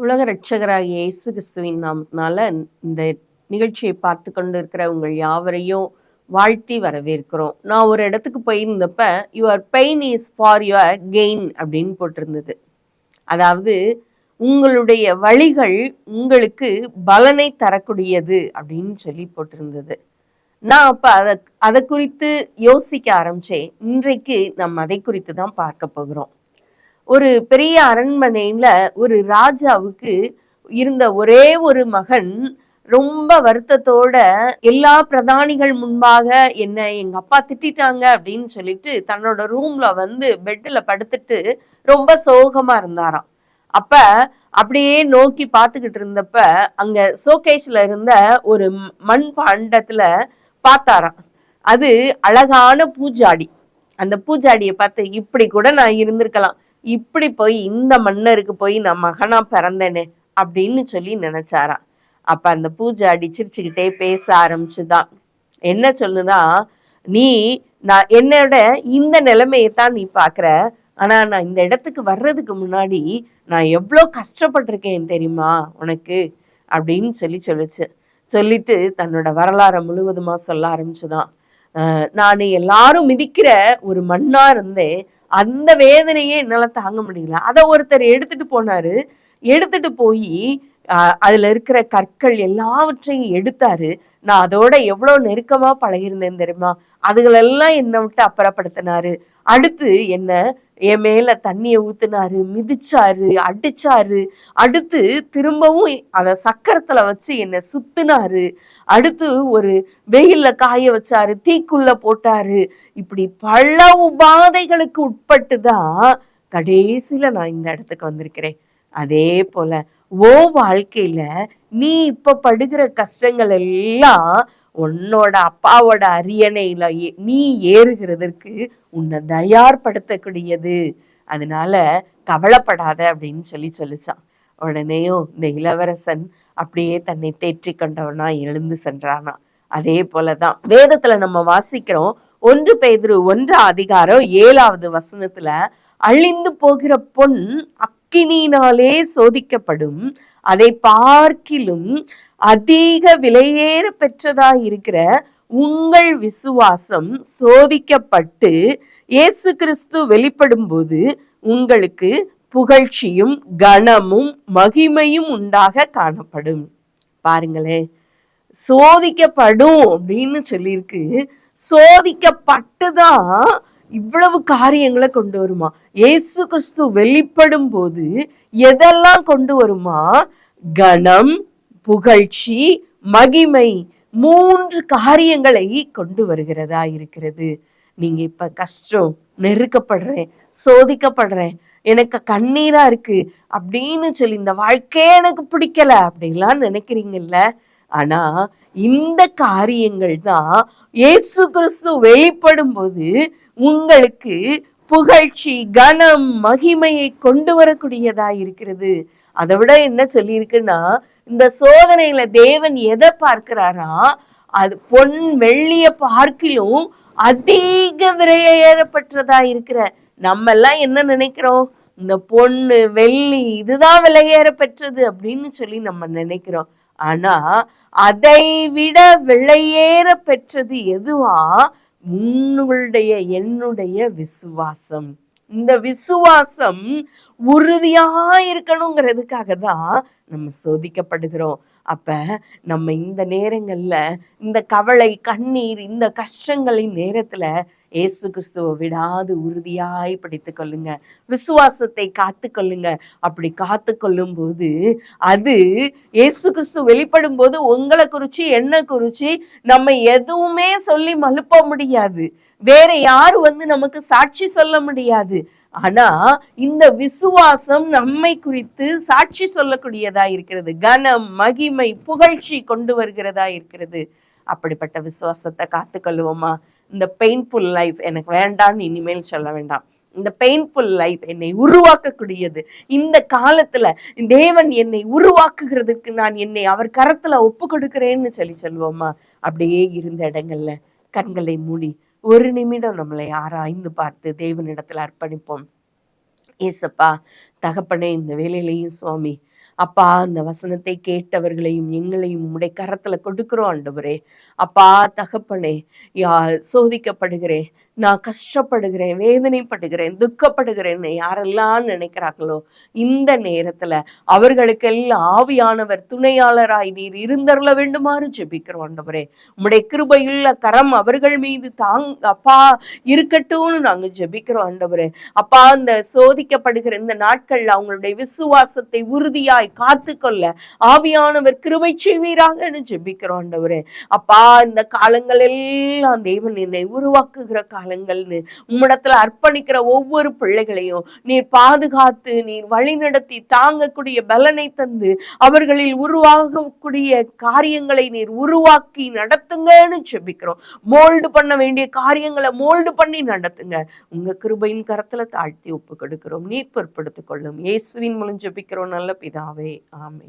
உலக ரட்சகராகிய இயேசு கிறிஸ்துவின் நாமத்தினால இந்த நிகழ்ச்சியை பார்த்து கொண்டு இருக்கிற உங்கள் யாவரையும் வாழ்த்தி வரவேற்கிறோம். நான் ஒரு இடத்துக்கு போயிருந்தப்ப your pain is for your gain அப்படின்னு போட்டிருந்தது. அதாவது உங்களுடைய வழிகள் உங்களுக்கு பலனை தரக்கூடியது அப்படின்னு சொல்லி போட்டிருந்தது. நான் அப்போ அதை அதை குறித்து யோசிக்க ஆரம்பித்தேன் இன்றைக்கு நம்ம அதை குறித்து தான் பார்க்க போகிறோம். ஒரு பெரிய அரண்மனையில ஒரு ராஜாவுக்கு இருந்த ஒரே ஒரு மகன் ரொம்ப வருத்தத்தோட எல்லா பிரதானிகள் முன்பாக என்ன எங்க அப்பா திட்டாங்க அப்படின்னு சொல்லிட்டு தன்னோட ரூம்ல வந்து பெட்டில் படுத்துட்டு ரொம்ப சோகமா இருந்தாராம். அப்ப அப்படியே நோக்கி பார்த்துக்கிட்டு இருந்தப்ப அங்க சோகேஷ்ல இருந்த ஒரு மண் பாண்டத்துல பார்த்தாராம். அது அழகான பூஜாடி. அந்த பூஜாடியை பார்த்து இப்படி கூட நான் இருந்திருக்கலாம். இப்படி போய் இந்த மன்னருக்கு போய் நான் மகனாக பிறந்தேனே அப்படின்னு சொல்லி நினச்சாராம். அப்போ அந்த பூஜை அடிச்சிருச்சுக்கிட்டே பேச ஆரம்பிச்சுதான். என்ன சொல்லுதான் நீ நான் என்னோட இந்த நிலைமையை தான் நீ பார்க்குற ஆனா நான் இந்த இடத்துக்கு வர்றதுக்கு முன்னாடி நான் எவ்வளோ கஷ்டப்பட்டிருக்கேன் தெரியுமா உனக்கு? அப்படின்னு சொல்லி சொல்லிச்சு. சொல்லிட்டு தன்னோட வரலாறை முழுவதுமாக சொல்ல ஆரம்பிச்சுதான். நான் எல்லாரும் மிதிக்கிற ஒரு மண்ணாக இருந்தேன். அந்த வேதனையே என்னால் தாங்க முடியல. அதை ஒருத்தர் எடுத்துட்டு போனாரு. எடுத்துட்டு போய் அதுல இருக்கிற கற்கள் எல்லாவற்றையும் எடுத்தாரு. நான் அதோட எவ்வளவு நெருக்கமா பழகியிருந்தேன் தெரியுமா? அதுகளெல்லாம் என்னை விட்டு அப்புறப்படுத்தினாரு. அடுத்து என்ன? என் மேல தண்ணியை ஊத்துனாரு மிதிச்சாரு அடிச்சாரு. அடுத்து திரும்பவும் அத சக்கரத்துல வச்சு என்னை சுத்தினாரு. அடுத்து ஒரு வெயில்ல காய வச்சாரு தீக்குள்ள போட்டாரு. இப்படி பல உபாதைகளுக்கு உட்பட்டு தான் கடைசியில நான் இந்த இடத்துக்கு வந்திருக்கிறேன். அதே போல ஓ வாழ்க்கையில நீ இப்ப படுகிற கஷ்டங்கள் எல்லாம் உன்னோட அப்பாவோட அரியணையில நீ ஏறுகிறதற்கு உன்னை தயார்படுத்தக்கூடியது. அதனால கவலைப்படாத அப்படின்னு சொல்லி சொல்லிச்சான். உடனேயும் இந்த இளவரசன் அப்படியே தன்னை தேற்றி கொண்டவனா எழுந்து சென்றானா. அதே போலதான் வேதத்துல நம்ம வாசிக்கிறோம் ஒன்று பேதிரு ஒன்று அதிகாரம் ஏழாவது வசனத்துல அழிந்து போகிற பொன் அக்கினினாலே சோதிக்கப்படும் அதை பார்க்கிலும் அதிக விலையேற பெற்றதா இருக்கிற உங்கள் விசுவாசம் சோதிக்கப்பட்டு இயேசு கிறிஸ்து வெளிப்படும் போது உங்களுக்கு புகழ்ச்சியும் கனமும் மகிமையும் உண்டாக காணப்படும். பாருங்களேன் சோதிக்கப்படும் அப்படின்னு சொல்லியிருக்கு. சோதிக்கப்பட்டுதான் இவ்வளவு காரியங்களை கொண்டு வருமா? இயேசு கிறிஸ்து வெளிப்படும் போது எதெல்லாம் கொண்டு வருமா? கணம் புகழ்ச்சி மகிமை மூன்று காரியங்களை கொண்டு வருகிறதா இருக்கிறது. நீங்க இப்ப கஷ்டம் நெருக்கப்படுறேன் சோதிக்கப்படுறேன் எனக்கு கண்ணீரா இருக்கு அப்படின்னு சொல்லி இந்த வாழ்க்கையே எனக்கு பிடிக்கல அப்படிலாம் நினைக்கிறீங்கல்ல. ஆனா இந்த காரியங்கள் தான் இயேசு கிறிஸ்து வெளிப்படும் போது உங்களுக்கு புகழ்ச்சி கனம் மகிமையை கொண்டு வரக்கூடியதா இருக்கிறது. அதை விட என்ன சொல்லியிருக்குன்னா இந்த சோதனையில தேவன் எதை பார்க்கிறாரா அது பொன் வெள்ளிய பார்க்கிலும் அதிக விலையேறப்பட்டதா இருக்கிற நம்ம எல்லாம் என்ன நினைக்கிறோம்? இந்த பொண்ணு வெள்ளி இதுதான் விலையேற பெற்றது அப்படின்னு சொல்லி நம்ம நினைக்கிறோம். ஆனா அதை விட விலையேற பெற்றது எதுவா? உன்னுடைய என்னுடைய விசுவாசம். இந்த விசுவாசம் உறுதியா இருக்கணுங்கிறதுக்காக தான் நம்ம சோதிக்கப்படுகிறோம். அப்ப நம்ம இந்த நேரங்கள்ல இந்த கவலை கண்ணீர் இந்த கஷ்டங்களின் நேரத்துல ஏசு கிறிஸ்துவை விடாது உறுதியாய் படித்து கொள்ளுங்க. விசுவாசத்தை காத்து கொள்ளுங்க. அப்படி காத்து கொள்ளும் போது அது ஏசு கிறிஸ்து வெளிப்படும் போது உங்களை குறிச்சு என்ன குறிச்சு நம்ம எதுவுமே சொல்லி மலுப்ப முடியாது. வேற யாரு வந்து நமக்கு சாட்சி சொல்ல முடியாது. ஆனா இந்த விசுவாசம் நம்மை குறித்து சாட்சி சொல்லக்கூடியதா இருக்கிறது. கனம் மகிமை புகழ்ச்சி கொண்டு வருகிறதா இருக்கிறது. அப்படிப்பட்ட விசுவாசத்தை காத்துக்கொள்வோமா இந்த பெயின்ஃபுல் லைஃப் எனக்கு வேண்டான்னு இனிமேல் சொல்ல வேண்டாம். இந்த பெயின்ஃபுல் லைஃப் என்னை உருவாக்கக்கூடியது. இந்த காலத்துல தேவன் என்னை உருவாக்குகிறதுக்கு நான் என்னை அவர் கரத்துல ஒப்பு கொடுக்கிறேன்னு சொல்லி சொல்லுவோமா? அப்படியே இருந்த இடங்கள்ல கண்களை மூடி ஒரு நிமிடம் நம்மளை ஆராய்ந்து பார்த்து தேவனிடத்துல அர்ப்பணிப்போம். ஏசப்பா தகப்பனே இந்த வேலையிலையும் சுவாமி அப்பா அந்த வசனத்தை கேட்டவர்களையும் எங்களையும் உம்முடைய கரத்துல கொடுக்கிறோம் ஆண்டவரே. அப்பா தகப்பனே யா சோதிக்கப்படுகிறேன். நான் கஷ்டப்படுகிறேன் வேதனைப்படுகிறேன் துக்கப்படுகிறேன் யாரெல்லாம் நினைக்கிறாங்களோ இந்த நேரத்துல அவர்களுக்கெல்லாம் ஆவியானவர் துணையாளராய் நீர் இருந்தருள வேண்டுமாறு ஜெபிக்கிறோம் ஆண்டவரே. உம்முடைய கிருபையுள்ள கரம் அவர்கள் மீது தாங் அப்பா இருக்கட்டும்னு நாங்க ஜெபிக்கிறோம் ஆண்டவரே. அப்பா அந்த சோதிக்கப்படுகிற இந்த நாட்களில் அவங்களுடைய விசுவாசத்தை உறுதியாய் காத்துக்கொள்ள ஆவியானவர் கிருபை செய்வீராகன்னு ஜெபிக்கிறோம் ஆண்டவரே. அப்பா இந்த காலங்கள் எல்லாம் தேவன் என்னை உருவாக்குகிற காலங்கள்னு உம்மிடத்துல அர்ப்பணிக்கிற ஒவ்வொரு பிள்ளைகளையும் நீர் பாதுகாத்து நீர் வழிநடத்தி தாங்கக்கூடிய பலனை தந்து அவர்களில் உருவாகக்கூடிய காரியங்களை நீர் உருவாக்கி நடத்துங்கன்னு ஜெபிக்கிறோம். மோல்டு பண்ண வேண்டிய காரியங்களை மோல்டு பண்ணி நடத்துங்க. உங்க கிருபையின் கரத்துல தாழ்த்தி ஒப்பு கொடுக்கிறோம். நீர் பொறுப்படுத்திக் கொள்ளும். இயேசுவின் மூலம் ஜெபிக்கிறோம். நல்ல பிதாவே. ஆமே